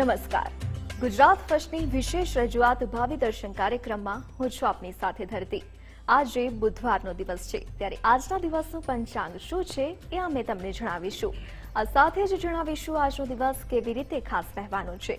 નમસ્કાર. ગુજરાત ફર્સ્ટની વિશેષ રજૂઆત ભાવિ દર્શન કાર્યક્રમમાં હું છું આપની સાથે ધરતી. આજે બુધવારનો દિવસ છે. ત્યારે આજના દિવસનું પંચાંગ શું છે એ અમે તમને જણાવીશું. આ સાથે જ જણાવીશું આજનો દિવસ કેવી રીતે ખાસ રહેવાનો છે.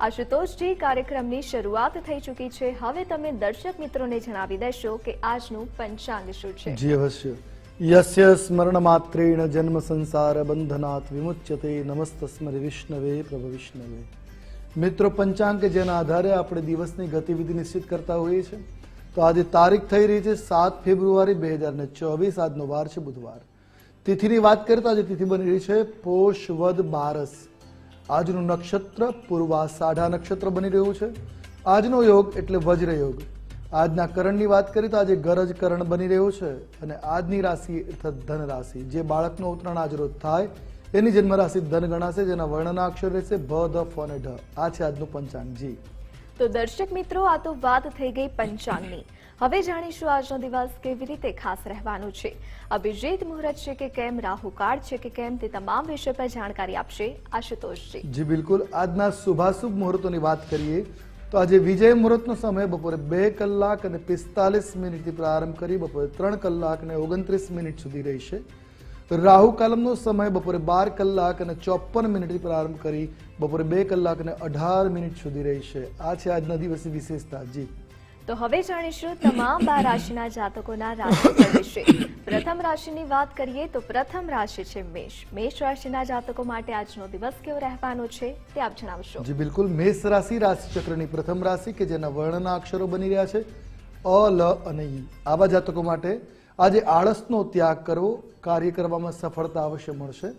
આશુતોષજી, કાર્યક્રમની શરૂઆત થઈ ચૂકી છે. હવે તમે દર્શક મિત્રોને જણાવી દેશો કે આજનું પંચાંગ શું છે? જી અવશ્ય. યસ્ય સ્મરણ માત્રેણ જન્મ સંસાર બંધનાત વિમુચ્યતે નમસ્તસ્મરે વિષ્ણવે, પ્રભુ વિષ્ણવે. મિત્રો, પંચાંગ કે જેના આધારે આપણે દિવસની ગતિવિધિ નિશ્ચિત કરતા હોઈએ છીએ. તો આજે તારીખ થઈ રહી છે સાત ફેબ્રુઆરી બે હજાર ને ચોવીસ. આજનો વાર છે બુધવાર. તિથિની વાત કરતા આજે તિથિ બની રહી છે પોષ વદ બારસ. આજનું નક્ષત્ર પૂર્વા સાઢા નક્ષત્ર બની રહ્યું છે. આજનો યોગ એટલે વજ્ર યોગ. આજના કરણની વાત કરીએ તો આજે ગરજ કરણ બની રહ્યું છે અને આજની રાશિ અર્થાત ધન રાશિ. જે બાળકનો ઉત્તરાયણ આજરોજ થાય, એની જન્મ રાશિ ધન ગણાશે, જેના વર્ણના અક્ષર રહેશે ભ ધ, ફ અને ઢ. આ છે આજનું પંચાંગ. જી. તો દર્શક મિત્રો, આ તો વાત થઈ ગઈ પંચાંગની. હવે જાણીશું આજનો દિવસ કેવી રીતે ખાસ રહેવાનો છે. અભિજીત મુહૂર્ત છે કે કેમ રાહુ કાળ છે કે કેમ, તે તમામ વિષય પર જાણકારી આપશે આશુતોષજી. જી બિલકુલ, આજના શુભાશુભ મુહૂર્તોની વાત કરીએ, તો આજે વિજય મુહૂર્તનો સમય બપોરે બે કલાક અને પિસ્તાલીસ મિનિટથી પ્રારંભ કરી બપોરે ત્રણ કલાક અને ઓગણત્રીસ મિનિટ સુધી રહેશે. રાહુ કાલમનો સમય બપોરે બાર કલાક અને ચોપન મિનિટથી પ્રારંભ કરી બપોરે બે કલાક અને અઢાર મિનિટ સુધી રહેશે. આ છે આજના દિવસની વિશેષતા. જી. તો હવે જાણીશું તમામ બાર રાશિના જાતકોના રાશિ વિશે. પ્રથમ રાશિની વાત કરીએ તો પ્રથમ રાશિ છે મેષ. મેષ રાશિના જાતકો માટે આજનો દિવસ કેવો રહેવાનો છે તે આપ જણાવશો. જી બિલકુલ. મેષ રાશિ રાશિ ચક્રની પ્રથમ રાશિ કે જેના વર્ણના અક્ષરો બની રહ્યા છે. અ લ અને ઈ. આવા જાતકો માટે આજે આળસનો ત્યાગ કરવો કાર્ય કરવામાં સફળતા અવશ્ય મળશે.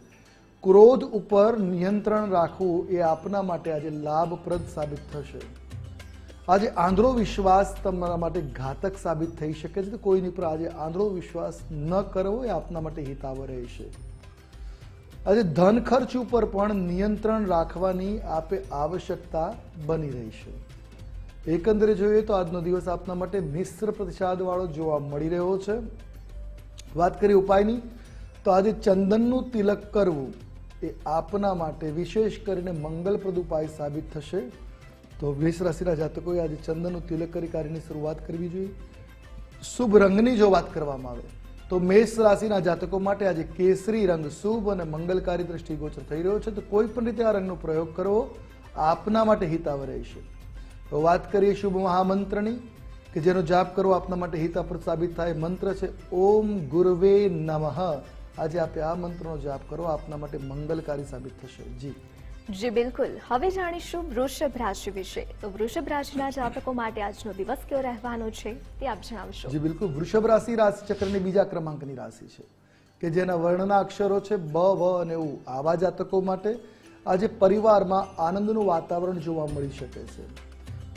ક્રોધ ઉપર નિયંત્રણ રાખવું એ આપના માટે આજે લાભપ્રદ સાબિત થશે. આજે આંધળો વિશ્વાસ તમારા માટે ઘાતક સાબિત થઈ શકે છે. કોઈની પર આજે આંધળો વિશ્વાસ ન કરવો એ આપના માટે હિતાવ રહેશે આજે ધન ખર્ચ ઉપર પણ નિયંત્રણ રાખવાની આપે આવશ્યકતા બની રહી છે. એકંદરે જોઈએ તો આજનો દિવસ આપના માટે મિશ્ર પ્રતિસાદ વાળો જોવા મળી રહ્યો છે. વાત કરીએ ઉપાયની? તો આજે ચંદનનું તિલક કરવું એ આપના માટે વિશેષ કરીને મંગલપ્રદ ઉપાય સાબિત થશે. તો વૃષ રાશિના જાતકોએ આજે ચંદનનું તિલક કરી કાર્યની શરૂઆત કરવી જોઈએ. શુભ રંગની જો વાત કરવામાં આવે, તો મેષ રાશિના જાતકો માટે આજે કેસરી રંગ શુભ અને મંગલકારી દ્રષ્ટિગોચર થઈ રહ્યો છે. તો કોઈ પણ રીતે આ રંગનો પ્રયોગ કરવો આપના માટે હિતાવ રહેશે. તો વાત કરીએ શુભ મહામંત્રની. કે જેનો જાપ કરવો આપના માટે હિતાપ્રદ સાબિત થાય. મંત્ર છે ઓમ ગુરવે નમઃ. આજે આપે આ મંત્રનો જાપ કરો આપના માટે મંગલકારી સાબિત થશે. જી. જી બિલકુલ. હવે જાણીશું વૃષભ રાશિ વિશે. તો વૃષભ રાશિના જાતકો માટે આજનો દિવસ કેવો રહેવાનો છે તે આપ જણાવશો. જી બિલકુલ. વૃષભ રાશિ રાશિ ચક્રની બીજા ક્રમાંકની રાશિ છે કે જેના વર્ણના અક્ષરો છે બ વ અને ઉ. આવા જાતકો માટે આજે પરિવારમાં આનંદનું વાતાવરણ જોવા મળી શકે છે.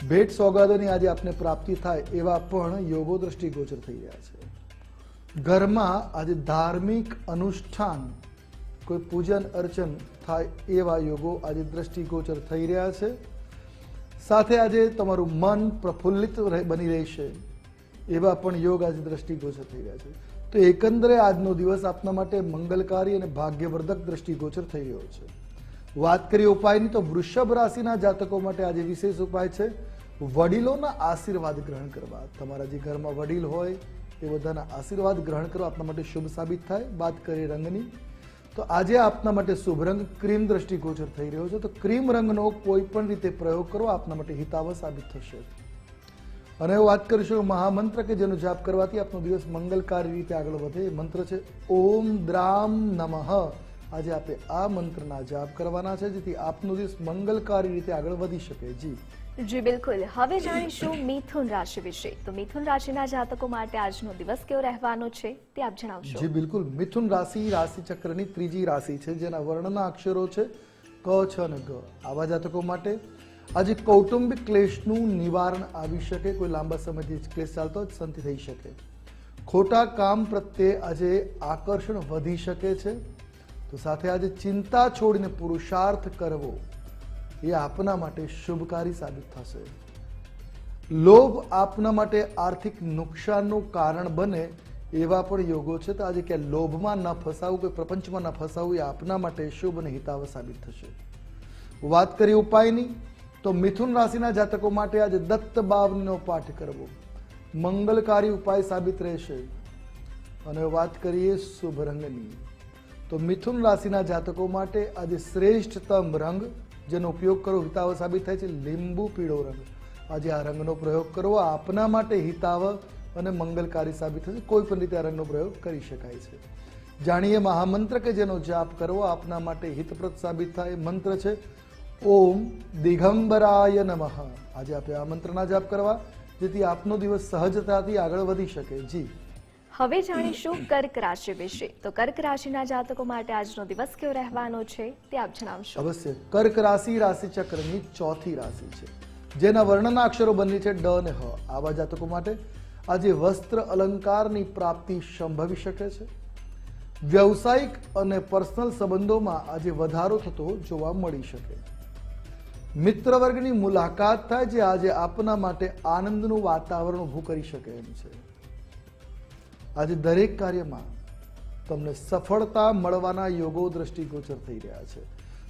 ભેટ સોગાદોની આજે આપને પ્રાપ્તિ થાય એવા પણ યોગો દ્રષ્ટિગોચર થઈ રહ્યા છે. ઘરમાં આજે ધાર્મિક અનુષ્ઠાન, કોઈ પૂજન અર્ચન થાય એવા યોગો આજે દ્રષ્ટિગોચર થઈ રહ્યા છે. સાથે આજે તમારું મન પ્રફુલ્લિત બની રહેશે એવા પણ યોગ આજે દ્રષ્ટિગોચર થઈ રહ્યા છે. તો એકંદરે આજનો દિવસ આપના માટે મંગલકારી અને ભાગ્યવર્ધક દ્રષ્ટિગોચર થઈ રહ્યો છે. વાત કરીએ ઉપાયની તો વૃષભ રાશિના જાતકો માટે આજે વિશેષ ઉપાય છે. વડીલોના આશીર્વાદ ગ્રહણ કરવા. તમારા જે ઘરમાં વડીલ હોય, એ બધાના આશીર્વાદ ગ્રહણ કરવા આપના માટે શુભ સાબિત થાય. વાત કરીએ રંગની. તો આજે આપના માટે શુભ રંગ ક્રીમ દ્રષ્ટિગોચર થઈ રહ્યો છે. તો ક્રીમ રંગનો કોઈ પણ રીતે પ્રયોગ કરો, આપના માટે હિતાવહ સાબિત થશે. અને વાત કરીશું મહામંત્ર કે જેનો જાપ કરવાથી આપનો દિવસ મંગલકારી રીતે આગળ વધે. એ મંત્ર છે, ઓમ દ્રામ નમઃ. આજે આપે આ મંત્રના જાપ કરવાના છે, જેથી આપનો દિવસ મંગલકારી રીતે આગળ વધી શકે. જી. જી, બિલકુલ. હવે જાણીશું મિથુન રાશિ વિશે. તો મિથુન રાશિના જાતકો માટે આજનો દિવસ કેવો રહેવાનો છે તે આપ જણાવશો. જી, બિલકુલ. મિથુન રાશિ રાશિ ચક્રની ત્રીજી રાશિ છે, જેના વર્ણના અક્ષરો છે ક, છ અને ગ. આવા જાતકો માટે આજે કૌટુંબિક ક્લેશનું નિવારણ આવી શકે. કોઈ લાંબા સમયથી ક્લેશ ચાલતો હોય શાંતિ થઈ શકે. ખોટા કામ પ્રત્યે આજે આકર્ષણ વધી શકે છે. તો સાથે આજે ચિંતા છોડીને પુરુષાર્થ કરવો એ આપના માટે શુભકારી સાબિત થશે. લોભ આપના માટે આર્થિક નુકસાનનું કારણ બને એવા પણ યોગો છે. તો આજે કે લોભમાં ન ફસાવું, કે પ્રપંચમાં ન ફસાવું, એ આપના માટે શુભ અને હિતાવ સાબિત થશે. વાત કરી ઉપાયની, તો મિથુન રાશિના જાતકો માટે આજે દત્ત બાવનો પાઠ કરવો. મંગલકારી ઉપાય સાબિત રહેશે. અને વાત કરીએ શુભ રંગની, તો મિથુન રાશિના જાતકો માટે આજે શ્રેષ્ઠતમ રંગ જેનો ઉપયોગ કરવો હિતાવ સાબિત થાય છે, લીંબુ પીળો રંગ. આજે આ રંગનો પ્રયોગ કરવો આપના માટે હિતાવ અને મંગલકારી સાબિત થશે. કોઈ પણ રીતે આ રંગનો પ્રયોગ કરી શકાય છે. જાણીએ મહામંત્ર કે જેનો જાપ કરવો આપના માટે હિતપ્રદ સાબિત થાય મંત્ર છે. ઓમ દિગંબરાય નમઃ. આજે આપણે આ મંત્રના જાપ કરવા, જેથી આપનો દિવસ સહજતાથી આગળ વધી શકે. જી. હવે જાણીશું કર્ક રાશિ વિશે. તો કર્ક રાશિના જાતકો માટે આજનો દિવસ કેવો રહેવાનો છે તે આપ જણાવશો. અવશ્ય. કર્ક રાશિ રાશિ ચક્રની ચોથી રાશિ છે. જેના વર્ણના અક્ષરો બની છે ડ અને હ. આવા જાતકો માટે આજે વસ્ત્ર અલંકારની પ્રાપ્તિ સંભવી શકે છે. વ્યવસાયિક અને પર્સનલ સંબંધોમાં આજે વધારો થતો જોવા મળી શકે. મિત્ર વર્ગની મુલાકાત થાય જે આજે આપના માટે આનંદનું વાતાવરણ ઊભું કરી શકે એમ છે. આજે દરેક કાર્યમાં તમને સફળતા મળવાના યોગો દ્રષ્ટિગોચર થઈ રહ્યા છે.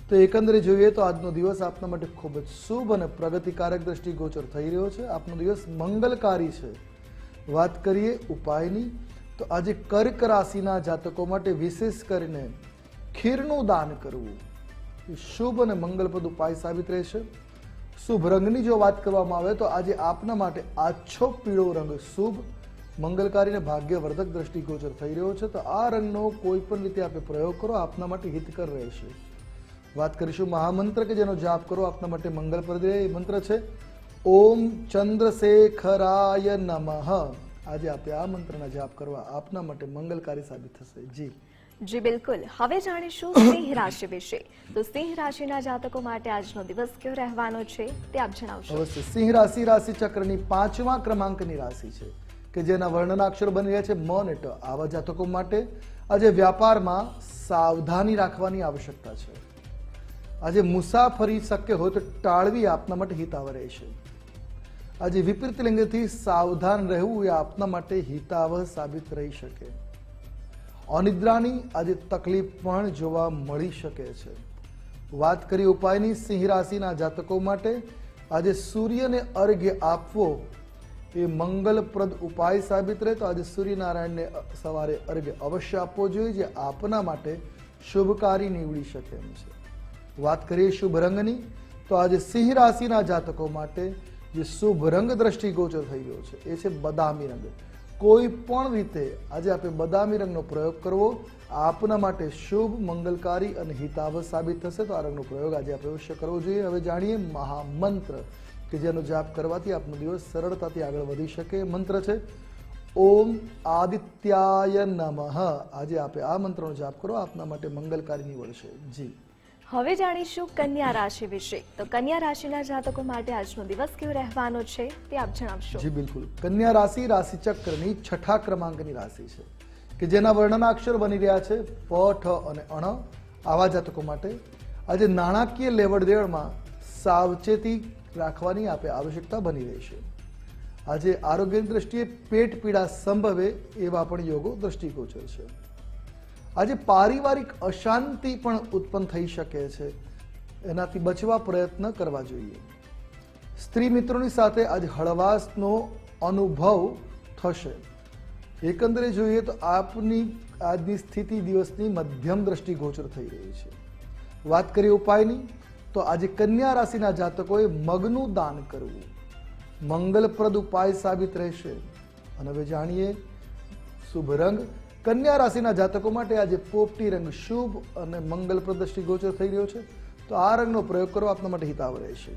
તો એકંદરે જોઈએ તો આજનો દિવસ આપના માટે ખૂબ જ શુભ અને પ્રગતિકારક દ્રષ્ટિગોચર થઈ રહ્યો છે. આપનો દિવસ મંગલકારી છે. વાત કરીએ ઉપાયની, તો આજે કર્ક રાશિના જાતકો માટે વિશેષ કરીને ખીરનું દાન કરવું. એ શુભ અને મંગલપ્રદ ઉપાય સાબિત રહેશે. શુભ રંગની જો વાત કરવામાં આવે તો આજે આપના માટે આછો પીળો રંગ શુભ મંગલકારી અને ભાગ્યવર્ધક દ્રષ્ટિગોચર થઈ રહ્યો છે તો આ રંગનો કોઈ પણ રીતે આપણે પ્રયોગ કરો આપના માટે હિતકર રહેશે. વાત કરીશું મહામંત્ર કે જેનો જાપ કરો આપના માટે મંગલપ્રદ રહે એ મંત્ર છે. ઓમ ચંદ્રશેખરાય નમઃ. આજે આપણે આ મંત્રના જાપ કરવા આપના માટે મંગલકારી સાબિત થશે. જી. જી બિલકુલ. હવે જાણીશું સિંહ રાશિ વિશે. તો સિંહ રાશિના જાતકો માટે આજનો દિવસ કયો રહેવાનો છે તે આપ જણાવશો. અવશ્ય. સિંહ રાશિ રાશિ ચક્રની પાંચમા ક્રમાંકની રાશિ છે. કે જેના વર્ણના અક્ષરો બની રહ્યા છે મ આવા જાતકો માટે આજે વ્યાપારમાં સાવધાની રાખવાની આવશ્યકતા છે. આજે મુસાફરી શક્ય હોય તો ટાળવી આપના માટે હિતાવ રહેશે આજે વિપરીત લિંગથી સાવધાન રહેવું એ આપના માટે હિતાવહ સાબિત રહી શકે. અનિદ્રાની આજે તકલીફ પણ જોવા મળી શકે છે. વાત કરી ઉપાયની સિંહ રાશિના જાતકો માટે આજે સૂર્યને અર્ઘ્ય આપવો એ મંગલપ્રદ ઉપાય સાબિત રહે તો આજે સૂર્યનારાયણને સવારે અર્ઘ્ય અવશ્ય આપવો જોઈએ જે આપના માટે શુભકારી નીવડી શકે એમ છે. વાત કરીએ શુભ રંગની, તો આજે સિંહ રાશિના જાતકો માટે જે શુભ રંગ દ્રષ્ટિગોચર થઈ ગયો છે, એ છે બદામી રંગ. કોઈ પણ રીતે આજે આપણે બદામી રંગનો પ્રયોગ કરવો, આપના માટે શુભ, મંગલકારી અને હિતાવ સાબિત થશે તો આ રંગનો પ્રયોગ આજે આપણે અવશ્ય કરવો જોઈએ. હવે જાણીએ મહામંત્ર. કે જેનો જાપ કરવાથી આપનો દિવસ સરળતાથી આગળ વધી શકે. મંત્ર છે ઓમ આદિત્યાય નમઃ. આજે આપણે આ મંત્રનો જાપ કરો આપના માટે મંગલકારી નીવડશે. જી. હવે જાણીશું કન્યા રાશિ વિશે. તો કન્યા રાશિના જાતકો માટે આજનો દિવસ કેવો રહેવાનો છે તે આપ જણાવશો. જી બિલકુલ. કન્યા રાશિ રાશિ ચક્રની છઠ્ઠા ક્રમાંકની રાશિ છે કે જેના વર્ણના અક્ષર બની રહ્યા છે પ ઠ અને અણ. આવા જાતકો માટે આજે નાણાકીય લેવડ દેવડમાં સાવચેતી રાખવાની આપે આવશ્યકતા બની રહેશે આજે આરોગ્યની દ્રષ્ટિએ પેટ પીડા સંભવે એવા પણ યોગો દ્રષ્ટિગોચર છે. આજે પારિવારિક અશાંતિ પણ ઉત્પન્ન થઈ શકે છે. એનાથી બચવા પ્રયત્ન કરવા જોઈએ. સ્ત્રી મિત્રોની સાથે આજે હળવાશનો અનુભવ થશે. એકંદરે જોઈએ તો આપની આજની સ્થિતિ દિવસની મધ્યમ દ્રષ્ટિ ગોચર થઈ રહી છે. વાત કરીએ ઉપાયની તો આજે કન્યા રાશિના જાતકોએ મગનું દાન કરવું. મંગલપ્રદ ઉપાય સાબિત રહેશે. અને હવે જાણીએ શુભ રંગ. કન્યા રાશિના જાતકો માટે આજે પોપટી રંગ શુભ અને મંગલપ્રદ ગોચર થઈ રહ્યો છે. તો આ રંગનો પ્રયોગ કરવો આપના માટે હિતાવ રહેશે.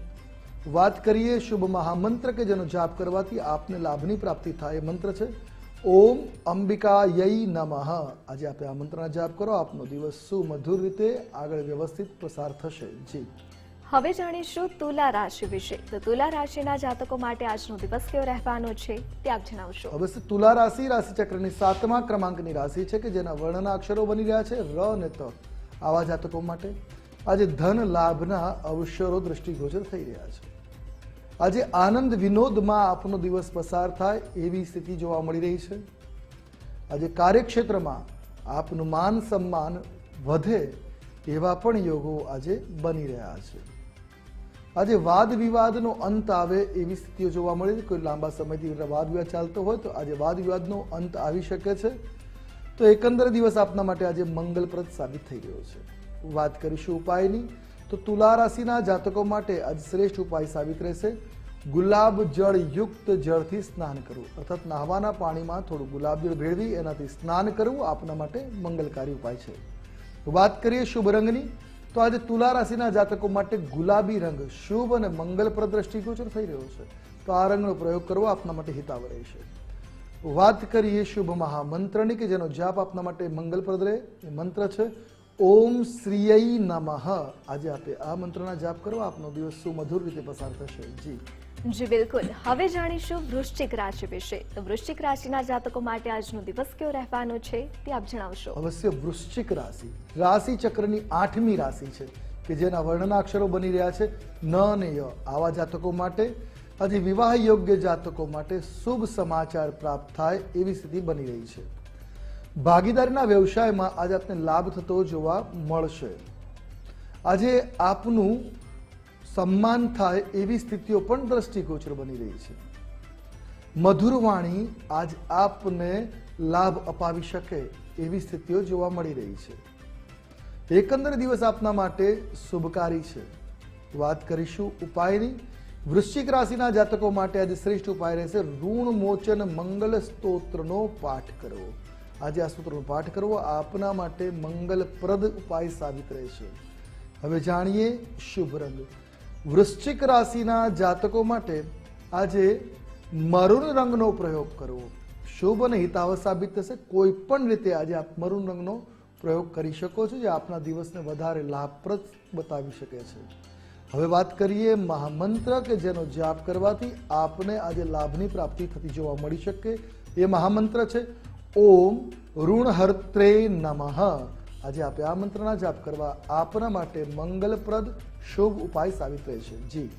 વાત કરીએ શુભ મહામંત્ર કે જેનો જાપ કરવાથી આપને લાભની પ્રાપ્તિ થાય એ મંત્ર છે. ઓમ અંબિકા યઈ નમઃ. આજે આપે આ મંત્રના જાપ કરો. આપનો દિવસ સુમધુર રીતે આગળ વ્યવસ્થિત પસાર થશે. જી. હવે જાણીશું તુલા રાશિ વિશે. તો તુલા રાશિના જાતકો માટે આજનો દિવસ કેવો રહેવાનો છે તે આપ જણાવશો. અવશ્ય તુલા રાશિ રાશિ ચક્રની સાતમા ક્રમાંકની રાશિ છે કે જેના વર્ણના અક્ષરો બની રહ્યા છે ર અને ત. આવા જાતકો માટે આજે ધન લાભના અવસરો દ્રષ્ટિગોચર થઈ રહ્યા છે. આજે આનંદ વિનોદમાં આપનો દિવસ પસાર થાય એવી સ્થિતિ જોવા મળી રહી છે. આજે કાર્યક્ષેત્રમાં આપનું માન સન્માન વધે એવા પણ યોગો આજે બની રહ્યા છે. આજે વાદ વિવાદનો અંત આવે એવી સ્થિતિઓ જોવા મળે છે. કોઈ લાંબા સમયથી વાદ વિવાદ ચાલતો હોય તો આજે વાદ વિવાદનો અંત આવી શકે છે. તો એકંદર દિવસ આપના માટે આજે મંગલપ્રદ સાબિત થઈ રહ્યો છે. વાત કરીશું ઉપાયની. તો તુલા રાશિના જાતકો માટે આજ શ્રેષ્ઠ ઉપાય સાબિત રહેશે. ગુલાબ જળ યુક્ત જળથી સ્નાન કરવું. અર્થાત નાહવાના પાણીમાં થોડું ગુલાબ જળ ભેળવી, એનાથી સ્નાન કરવું આપના માટે મંગલકારી ઉપાય છે. વાત કરીએ શુભ રંગની. તો આજે તુલા રાશિના જાતકો માટે ગુલાબી રંગ શુભ અને મંગલપ્રદ દ્રષ્ટિગોચર થઈ રહ્યો છે. તો આ રંગનો પ્રયોગ કરવો આપના માટે હિતાવ રહેશે વાત કરીએ શુભ મહામંત્રની કે જેનો જાપ આપના માટે મંગલપ્રદ રહે, એ મંત્ર છે, ઓમ શ્રીય નમઃ. આજે આપે આ મંત્રના જાપ કરવા આપનો દિવસ સુમધુર રીતે પસાર થશે. જી. જી, બિલકુલ. હવે જાણીશું વૃશ્ચિક રાશિ વિશે. તો વૃશ્ચિક રાશિના જાતકો માટે આજનો દિવસ કેવો રહેવાનો છે તે આપ જણાવશો. અવશ્ય વૃશ્ચિક રાશિ. રાશિ ચક્રની આઠમી રાશિ છે, કે જેના વર્ણના અક્ષરો બની રહ્યા છે, ન અને ય. આવા જાતકો માટે આજે વિવાહ યોગ્ય જાતકો માટે શુભ સમાચાર પ્રાપ્ત થાય એવી સ્થિતિ બની રહી છે. ભાગીદારીના વ્યવસાયમાં આજે આપને લાભ થતો જોવા મળશે. આજે આપનું સન્માન થાય એવી સ્થિતિઓ પણ દ્રષ્ટિગોચર બની રહી છે. મધુર વાણી આજ આપને લાભ અપાવી શકે એવી સ્થિતિઓ જોવા મળી રહી છે. એકંદર દિવસ આપના માટે શુભકારી છે. વાત કરીશું ઉપાયની. વૃશ્ચિક રાશિના જાતકો માટે આજે શ્રેષ્ઠ ઉપાય રહેશે ઋણ, મોચન, મંગલ સ્તોત્રનો પાઠ કરવો. આજે આ સૂત્રનો પાઠ કરવો આપના માટે મંગલપ્રદ ઉપાય સાબિત રહેશે. હવે જાણીએ શુભ રંગ. વૃશ્ચિક રાશિના જાતકો માટે આજે મરૂન રંગનો પ્રયોગ કરવો. શુભ અને હિતાવ સાબિત થશે. કોઈ પણ રીતે આજે આપ મરૂન રંગનો પ્રયોગ કરી શકો છો, જે આપના દિવસને વધારે લાભપ્રદ બતાવી શકે છે. હવે વાત કરીએ મહામંત્ર કે જેનો જાપ કરવાથી આપને આજે લાભની પ્રાપ્તિ થતી જોવા મળી શકે. એ મહામંત્ર છે, ઓમ ઋણહર્ત્રે નમઃ. આજે આપે આ મંત્રના જાપ કરવા આપના માટે મંગલપ્રદ શુભ ઉપાય સાબિત રહેશે જી.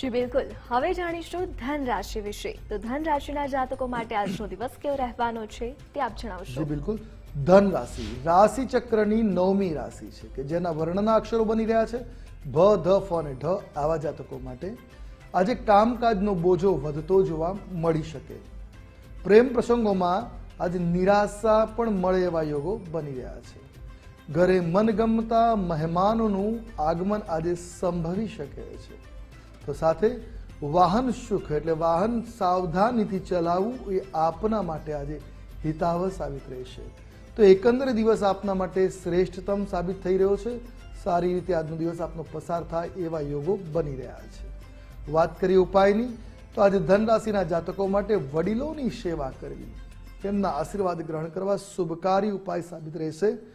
જી બિલકુલ. હવે જાણીશું ધન રાશિ વિશે. તો ધન રાશિના જાતકો માટે આજનો દિવસ કેવો રહેવાનો છે તે આપ જણાવશો. જી બિલકુલ. ધન રાશિ. રાશિ ચક્રની નવમી રાશિ છે કે જેના વર્ણના અક્ષરો બની રહ્યા છે. ભ ધ ફ અને ઢ આવા જાતકો માટે આજે કામકાજનો બોજો વધતો જોવા મળી શકે. પ્રેમ પ્રસંગોમાં આજે નિરાશા પણ મળે એવા યોગો બની રહ્યા છે. ઘરે મનગમતા મહેમાનોનું આગમન આજે સંભવી શકે છે. તો સાથે વાહન સુખ એટલે વાહન સાવધાનીથી ચલાવવું એ આપના માટે આજે હિતાવ સાબિત રહેશે. તો એકંદરે દિવસ આપના માટે શ્રેષ્ઠતમ સાબિત થઈ રહ્યો છે. સારી રીતે આજનો દિવસ આપનો પસાર થાય એવા યોગો બની રહ્યા છે. વાત કરીએ ઉપાયની, તો આજે ધન રાશિના જાતકો માટે વડીલોની સેવા કરવી. તેમના આશીર્વાદ ગ્રહણ કરવા શુભકારી ઉપાય સાબિત રહેશે.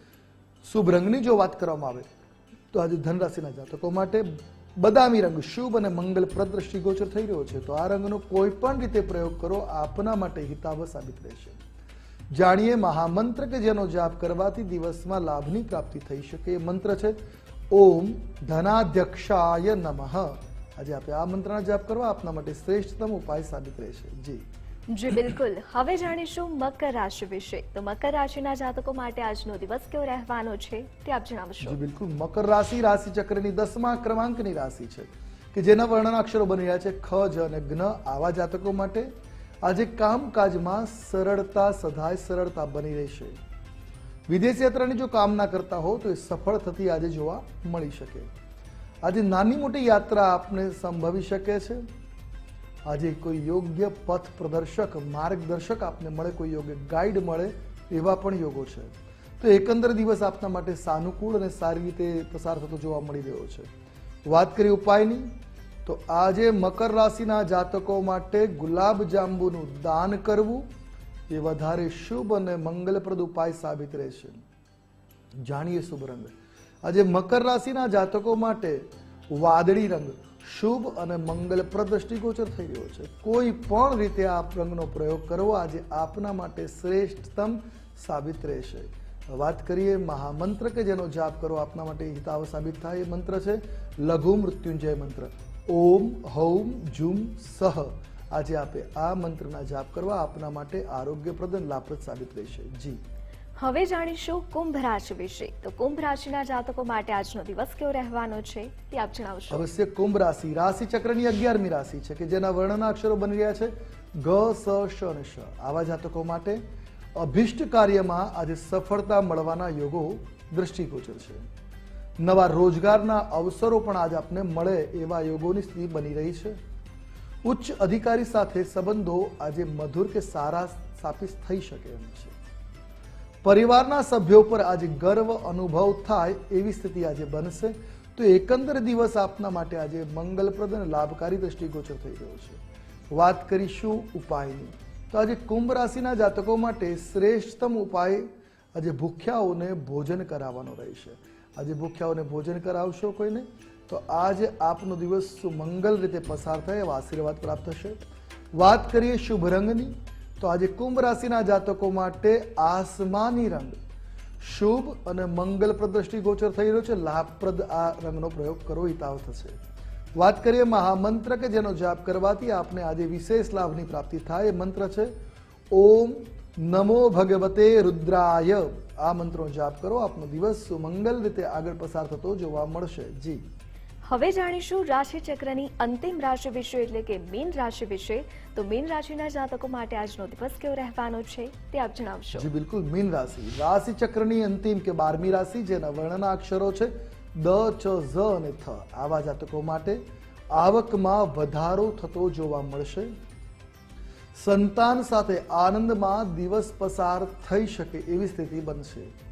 શુભ રંગની જો વાત કરવામાં આવે, તો આજે ધનરાશિના જાતકો માટે બદામી રંગ શુભ અને મંગલપ્રદ દ્રષ્ટિગોચર થઈ રહ્યો છે. તો આ રંગનો કોઈ પણ રીતે પ્રયોગ કરો, આપના માટે હિતાવ સાબિત રહેશે. જાણીએ મહામંત્ર કે જેનો જાપ કરવાથી દિવસમાં લાભની પ્રાપ્તિ થઈ શકે. એ મંત્ર છે, ઓમ ધનાધ્યક્ષાય નમઃ. આજે આપણે આ મંત્રના જાપ કરવા આપના માટે શ્રેષ્ઠતમ ઉપાય સાબિત રહેશે. જી. જી, બિલકુલ. હવે જાણીશું મકર રાશિ વિશે. તો મકર રાશિના જાતકો માટે આજનો દિવસ કેવો રહેવાનો છે તે આપ જણાવશો. જી, બિલકુલ. મકર રાશિ રાશિ ચક્રની દસમા ક્રમાંકની રાશિ છે, કે જેના વર્ણના અક્ષરો બની રહ્યા છે ખ, જ અને જ્ઞ. આવા જાતકો માટે આજે કામકાજમાં સરળતા સદાય સરળતા બની રહેશે. વિદેશ યાત્રાની જો કામના કરતા હો, તો એ સફળ થતી આજે જોવા મળી શકે. આજે નાની મોટી યાત્રા આપને સંભવી શકે છે. આજે કોઈ યોગ્ય પથ પ્રદર્શક, માર્ગદર્શક આપને મળે, કોઈ યોગ્ય ગાઈડ મળે, એવા પણ યોગો છે. તો એકંદર દિવસ આપના માટે સાનુકૂળ અને સારી રીતે પસાર થતો જોવા મળી રહ્યો છે. વાત કરી ઉપાયની, તો આજે મકર રાશિના જાતકો માટે ગુલાબ જાંબુનું દાન કરવું, એ વધારે શુભ અને મંગલપ્રદ ઉપાય સાબિત રહેશે. જાણીએ શુભ રંગ. આજે મકર રાશિના જાતકો માટે વાદળી રંગ શુભ અને મંગલપ્રદ દ્રષ્ટિગોચર થઈ રહ્યો છે. કોઈ પણ રીતે આ રંગનો પ્રયોગ કરવો આજે આપના માટે શ્રેષ્ઠતમ સાબિત રહેશે. વાત કરીએ મહામંત્ર કે જેનો જાપ કરો આપના માટે હિતાવ સાબિત થાય એ મંત્ર છે. લઘુ મૃત્યુંજય મંત્ર. ઓમ, હૌમ, જુમ, સહ. આજે આપે આ મંત્રના જાપ કરવા આપના માટે આરોગ્યપ્રદ અને લાભપ્રદ સાબિત રહેશે. જી. હવે જાણીશું કુંભ રાશિ વિશે. તો કુંભ રાશિના જાતકો માટે આજનો દિવસ કેવો રહેવાનો છે તે આપ જણાવશો. અવશ્ય કુંભ રાશિ. રાશિ ચક્રની અગિયારમી રાશિ છે કે જેના વર્ણના અક્ષરો બની રહ્યા છે. ગ, સ, શ અને શ. આવા જાતકો માટે અભિષ્ટ કાર્યમાં આજે સફળતા મળવાના યોગો દ્રષ્ટિગોચર છે. નવા રોજગારના અવસરો પણ આજ આપને મળે એવા યોગોની સ્થિતિ બની રહી છે. ઉચ્ચ અધિકારી સાથે સંબંધો આજે મધુર કે સારા સ્થાપિત થઈ શકે એમ છે. પરિવારના સભ્યો પર આજે ગર્વ અનુભવ થાય એવી સ્થિતિ આજે બનશે. તો એકંદર દિવસ આપના માટે આજે મંગલપ્રદ અને લાભકારી દ્રષ્ટિગોચર થઈ રહ્યો છે. વાત કરીશું ઉપાયની. તો આજે કુંભ રાશિના જાતકો માટે શ્રેષ્ઠતમ ઉપાય આજે ભૂખ્યાઓને ભોજન કરાવવાનો રહેશે. આજે ભૂખ્યાઓને ભોજન કરાવશો કોઈને? તો આજે આપનો દિવસ સુમંગલ રીતે પસાર થાય એવા આશીર્વાદ પ્રાપ્ત થશે. વાત કરીએ શુભ રંગની. તો આજે કુંભ રાશિના જાતકો માટે આસમાની રંગ શુભ અને મંગલપ્રદ દ્રષ્ટિગોચર થઈ રહ્યો છે. લાભપ્રદ આ રંગનો પ્રયોગ કરવો હિતાવ થશે. વાત કરીએ મહામંત્ર કે જેનો જાપ કરવાથી આપને આજે વિશેષ લાભની પ્રાપ્તિ થાય. એ મંત્ર છે, ઓમ નમો ભગવતે રુદ્રાય. આ મંત્રનો જાપ કરો. આપનો દિવસ સુમંગલ રીતે આગળ પસાર થતો જોવા મળશે. જી. હવે જાણીશું રાશિ અંતિમ રાશિ વિશે, એટલે કે મીન રાશિ વિશે. તો મીન રાશિના જાતકો માટે આજનો દિવસ કેવો રહેવાનો છે, તે આપ જણાવશો. જી, બિલકુલ. મીન રાશિ. રાશિ ચક્રની અંતિમ કે બારમી રાશિ, જેના વર્ણના અક્ષરો છે દ ચ ઝ અને થ. આવા જાતકો માટે આવકમાં વધારો થતો જોવા મળશે. સંતાન સાથે આનંદમાં દિવસ પસાર થઈ શકે એવી સ્થિતિ બનશે.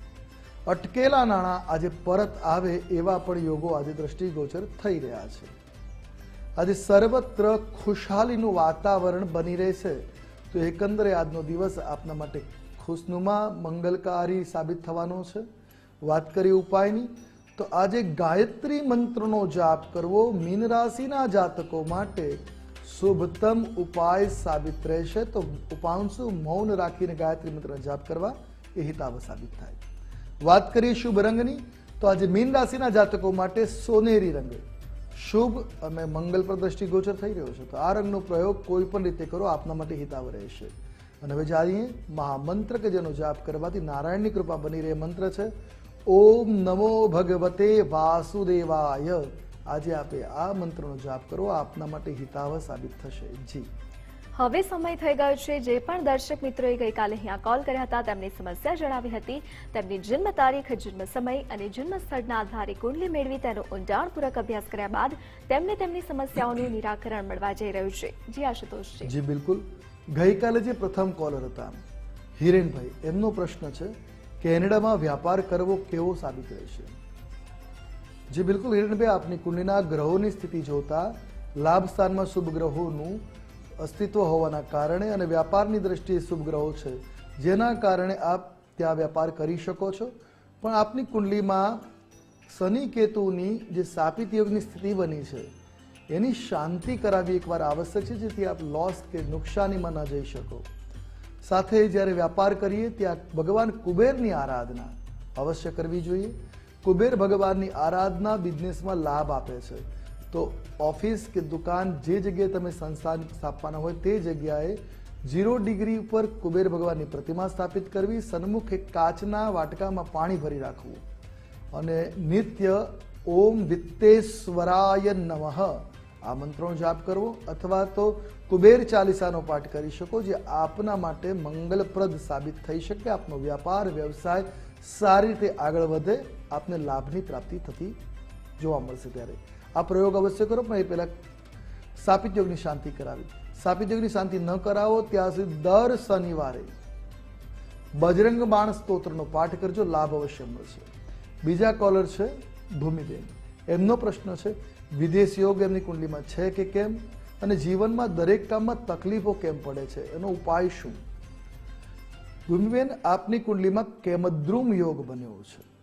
અટકેલા નાણાં આજે પરત આવે એવા પણ યોગો આજે દ્રષ્ટિગોચર થઈ રહ્યા છે. આજે સર્વત્ર ખુશહાલીનું વાતાવરણ બની રહેશે. તો એકંદરે આજનો દિવસ આપના માટે ખુશનુમા, મંગલકારી સાબિત થવાનો છે. વાત કરીએ ઉપાયની, તો આજે ગાયત્રી મંત્રનો જાપ કરવો મીન રાશિના જાતકો માટે શુભતમ ઉપાય સાબિત રહેશે. તો ઉપાંશુ મૌન રાખીને ગાયત્રી મંત્રનો જાપ કરવા એ હિતાવ સાબિત થાય. વાત કરીએ શુભ રંગની, તો આજે મીન રાશિના જાતકો માટે સોનેરી રંગ. શુભ અને મંગલપ્રદ દ્રષ્ટિગોચર થઈ રહ્યો છે, તો આ રંગનો પ્રયોગ કોઈ પણ રીતે કરો, આપના માટે હિતાવ રહેશે. અને હવે જાણીએ મહામંત્ર કે જેનો જાપ કરવાથી નારાયણની કૃપા બની રહે, મંત્ર છે, ઓમ નમો ભગવતે વાસુદેવાય. આજે આપે આ મંત્રનો જાપ કરો, આપના માટે હિતાવ સાબિત થશે. જી. હવે સમય થઈ ગયો છે. જે પણ દર્શક મિત્રોએ ગઈકાલે અહીંયા કોલ કર્યા હતા, તેમની સમસ્યા જણાવી હતી. તેમની જન્મ તારીખ, જન્મ સમય અને જન્મ સ્થળના આધારે કુંડલી મેળવી તેનો ઊંડાણપૂર્વક અભ્યાસ કર્યા બાદ તેમને તેમની સમસ્યાઓનું નિરાકરણ મળવા જઈ રહ્યું છે. જી આશુતોષજી જી, બિલકુલ. ગઈકાલે જે પ્રથમ કોલર હતા, હિરેનભાઈ, એમનો પ્રશ્ન છે, કેનેડામાં વ્યાપાર કરવો કેવો સાબિત રહેશે? જી, બિલકુલ, હિરેનભાઈ, આપની કુંડલીના ગ્રહોની સ્થિતિ જોતા લાભ સ્થાનમાં શુભ ગ્રહોનું અસ્તિત્વ હોવાના કારણે અને વ્યાપારની દ્રષ્ટિએ શુભ ગ્રહો છે. જેના કારણે આપ ત્યાં વ્યાપાર કરી શકો છો. પણ આપની કુંડલીમાં શનિ કેતુની જે સાપિત યોગની સ્થિતિ બની છે, એની શાંતિ કરાવી એકવાર આવશ્યક છે, જેથી આપ લોસ કે નુકસાનીમાં ન જઈ શકો. સાથે જ્યારે વ્યાપાર કરીએ, ત્યાં ભગવાન કુબેરની આરાધના અવશ્ય કરવી જોઈએ. કુબેર ભગવાનની આરાધના બિઝનેસમાં લાભ આપે છે. તો ઓફિસ કે દુકાન જે જગ્યાએ તમે સંસ્થાન સ્થાપવાના હોય તે જગ્યાએ ઝીરો ડિગ્રી ઉપર કુબેર ભગવાનની પ્રતિમા સ્થાપિત કરવી, સન્મુખ એક કાચના વાટકામાં પાણી ભરી રાખવું અને નિત્ય ઓમ વિત્તેશ્વરાય નમઃ આ મંત્રનો જાપ કરવો અથવા તો કુબેર ચાલીસાનો પાઠ કરી શકો જે આપના માટે મંગલપ્રદ સાબિત થઈ શકે. આપનો વ્યાપાર, વ્યવસાય સારી રીતે આગળ વધે, આપને લાભની પ્રાપ્તિ થતી જોવા મળશે ત્યારે. આ પ્રયોગ અવશ્ય કરો, પણ એ પહેલાં સાપિત યોગની શાંતિ કરાવી. સાપિત યોગની શાંતિ ન કરાવો, ત્યાં સુધી દર શનિવારે બજરંગ બાણ સ્તોત્રનો પાઠ કરજો, લાભ અવશ્ય મળશે. બીજા કોલર છે ભૂમિબેન. એમનો પ્રશ્ન છે વિદેશ યોગ એમની કુંડલીમાં છે કે કેમ? અને જીવનમાં દરેક કામમાં તકલીફો કેમ પડે છે? એનો ઉપાય શું? ભૂમિબેન, આપની કુંડલીમાં કેમદ્રુમ યોગ બન્યો છે.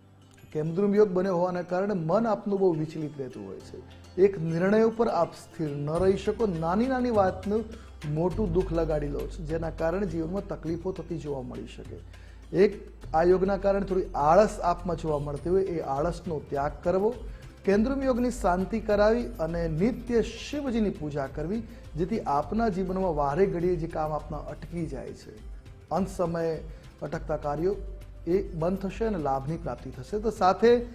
કેન્દ્રમ યોગ બન્યો હોવાના કારણે મન આપનું બહુ વિચલિત રહેતું હોય છે. એક નિર્ણય ઉપર આપ સ્થિર ન રહી શકો, નાની નાની વાતનું મોટું દુઃખ લગાડી લો છો, જેના કારણે જીવનમાં તકલીફો થતી જોવા મળી શકે. એક, આ યોગના કારણે થોડી આળસ આપમાં જોવા મળતી હોય, એ આળસનો ત્યાગ કરવો. કેન્દ્રમ યોગની શાંતિ કરાવી અને નિત્ય શિવજીની પૂજા કરવી, જેથી આપના જીવનમાં વારે ઘડીએ જે કામ આપના અટકી જાય છે. અંત સમયે અટકતા કાર્યો એ બંધ થશે અને લાભની પ્રાપ્તિ થશે. તો સાથે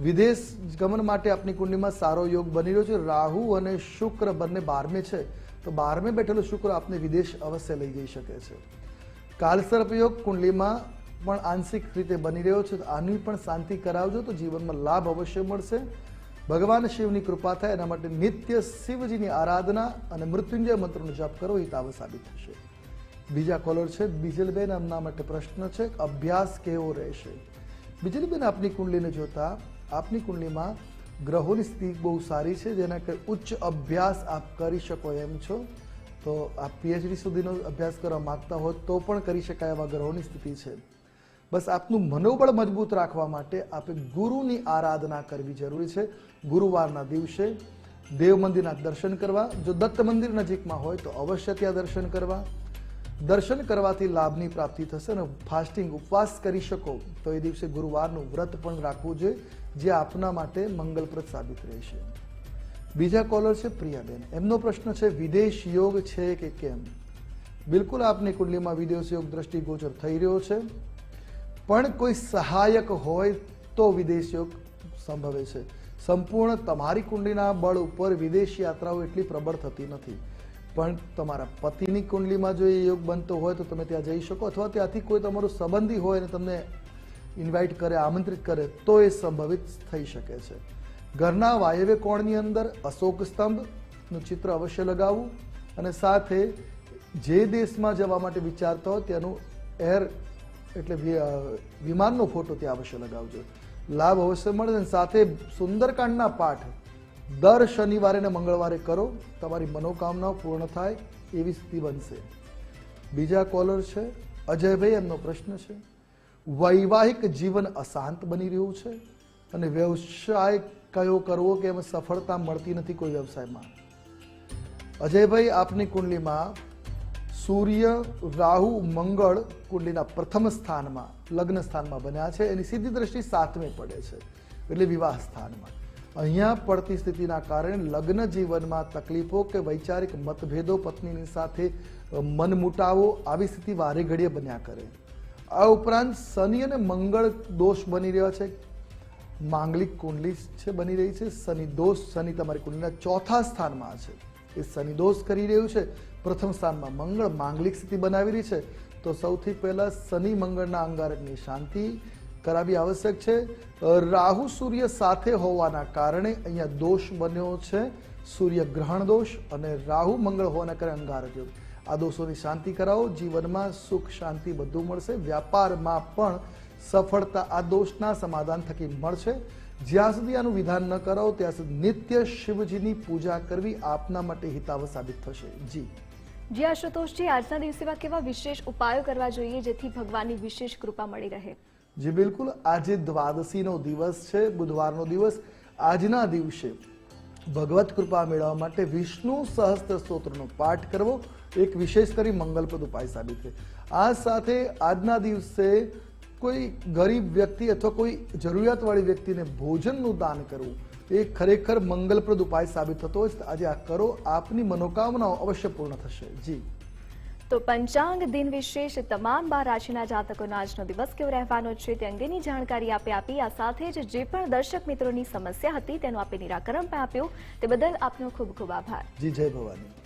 વિદેશ ગમન માટે આપની કુંડલીમાં સારો યોગ બની રહ્યો છે. રાહુ અને શુક્ર બંને બારમે છે. તો બારમે બેઠેલો શુક્ર આપને વિદેશ અવશ્ય લઈ જઈ શકે છે. કાલસર્પ યોગ કુંડલીમાં પણ આંશિક રીતે બની રહ્યો છે. તો આની પણ શાંતિ કરાવજો તો જીવનમાં લાભ અવશ્ય મળશે. ભગવાન શિવની કૃપા થાય, એના માટે નિત્ય શિવજીની આરાધના અને મૃત્યુંજય મંત્રનો જપ કરો હિતાવ સાબિત થશે. બીજા કોલર છે, બિજલબેન એમના માટે પ્રશ્ન છે અભ્યાસ કેવો રહેશે? બિજલબેન, આપની કુંડલીને જોતા, આપની કુંડલીમાં ગ્રહોની સ્થિતિ બહુ સારી છે, જેના કે ઉચ્ચ અભ્યાસ આપ કરી શકો એમ છો. તો આપ પીએચડી સુધીનો અભ્યાસ કરવા માંગતા હો તો પણ કરી શકાય એવા ગ્રહોની સ્થિતિ છે. બસ આપનું મનોબળ મજબૂત રાખવા માટે આપે ગુરુની આરાધના કરવી જરૂરી છે. ગુરુવારના દિવસે દેવ મંદિરના દર્શન કરવા. જો દત્ત મંદિર નજીકમાં હોય તો અવશ્ય ત્યાં દર્શન કરવા. દર્શન કરવાથી લાભની પ્રાપ્તિ થશે અને ફાસ્ટિંગ ઉપવાસ કરી શકો. તો એ દિવસે ગુરુવારનું વ્રત પણ રાખવું જોઈએ, જે આપના માટે મંગલપ્રદ સાબિત રહેશે. બીજા કોલર છે પ્રિયાબેન. એમનો પ્રશ્ન છે, વિદેશ યોગ છે કે કેમ? બિલકુલ આપની કુંડલીમાં વિદેશ યોગ દ્રષ્ટિગોચર થઈ રહ્યો છે. પણ કોઈ સહાયક હોય તો વિદેશ યોગ સંભવે છે. સંપૂર્ણ તમારી કુંડલીના બળ ઉપર વિદેશ યાત્રાઓ એટલી પ્રબળ થતી નથી. પણ તમારા પતિની કુંડલીમાં જો એ યોગ બનતો હોય તો તમે ત્યાં જઈ શકો અથવા ત્યાંથી કોઈ તમારો સંબંધી હોય અને તમને ઇન્વાઇટ કરે, આમંત્રિત કરે, તો એ સંભવિત થઈ શકે છે. ઘરના વાયવ્ય કોણની અંદર અશોક સ્તંભનું ચિત્ર અવશ્ય લગાવવું અને સાથે જે દેશમાં જવા માટે વિચારતા હોય ત્યાંનું એર એટલે વિમાનનો ફોટો ત્યાં અવશ્ય લગાવજો. લાભ અવશ્ય મળે અને સાથે સુંદરકાંડના પાઠ દર શનિવારે ને મંગળવારે કરો, તમારી મનોકામનાઓ પૂર્ણ થાય એવી સ્થિતિ બનશે. બીજા કોલર છે, અજયભાઈ, એમનો પ્રશ્ન છે. વૈવાહિક જીવન અશાંત બની રહ્યું છે અને વ્યવસાય કયો કરવો કે એમાં સફળતા મળતી નથી કોઈ વ્યવસાયમાં? અજયભાઈ, આપની કુંડલીમાં સૂર્ય, રાહુ, મંગળ કુંડલીના પ્રથમ સ્થાનમાં, લગ્ન સ્થાનમાં બન્યા છે. એની સીધી દ્રષ્ટિ સાતમે પડે છે, એટલે વિવાહ સ્થાનમાં. અહીંયા પડતી સ્થિતિના કારણે લગ્ન જીવનમાં તકલીફો કે વૈચારિક મતભેદો પત્નીની સાથે મનમુટાવો આવી સ્થિતિ વારે ઘડીએ બન્યા કરે. આ ઉપરાંત શનિ અને મંગળ દોષ બની રહ્યા છે. માંગલિક કુંડલી છે બની રહી છે. શનિ દોષ, શનિ તમારી કુંડલીના ચોથા સ્થાનમાં છે. એ શનિ દોષ કરી રહ્યું છે. પ્રથમ સ્થાનમાં મંગળ માંગલિક સ્થિતિ બનાવી રહી છે. તો સૌથી પહેલાં શનિ મંગળના અંગારકની શાંતિ કરાવી આવશ્યક છે. રાહુ સૂર્ય સાથે હોવાના કારણે અહીંયા દોષ બન્યો છે. સૂર્ય ગ્રહણ દોષ અને રાહુ મંગળ હોવાના કારણે અંગારક યોગ. આ દોષોની શાંતિ કરાવો. જીવનમાં સુખ, શાંતિ બધું મળશે. વ્યાપારમાં પણ સફળતા આ દોષના સમાધાન થકી મળશે. જ્યાં સુધી આનું વિધાન ન કરાવો, ત્યાં સુધી નિત્ય શિવજીની પૂજા કરવી આપના માટે હિતાવ સાબિત થશે. જી. જી, આશુતોષજી, આજના દિવસેમાં કેવા વિશેષ ઉપાયો કરવા જોઈએ જેથી ભગવાનની વિશેષ કૃપા મળી રહે? જી બિલકુલ, આજે દ્વાદશીનો દિવસ છે, બુધવારનો દિવસ. આજના દિવસે ભગવત કૃપા મેળવવા માટે વિષ્ણુ સહસ્ત્ર સ્તોત્રનો પાઠ કરવો એક વિશેષ કરી મંગલપ્રદ ઉપાય સાબિત છે. આ સાથે આજના દિવસે કોઈ ગરીબ વ્યક્તિ અથવા કોઈ જરૂરિયાતવાળી વ્યક્તિને ભોજનનું દાન કરવું, એ ખરેખર મંગલપ્રદ ઉપાય સાબિત થતો હોય આજે આ કરો, આપની મનોકામનાઓ અવશ્ય પૂર્ણ થશે. જી. તો પંચાંગ દિન વિશેષ તમામ બાર રાશિના જાતકોનો આજનો દિવસ કેવો રહેવાનો છે તે અંગેની જાણકારી આપે આપી આ સાથે જ જે પણ દર્શક મિત્રોની સમસ્યા હતી તેનું આપે નિરાકરણ પણ આપ્યું. તે બદલ આપનો ખૂબ ખૂબ આભાર. જી, જય ભવાની.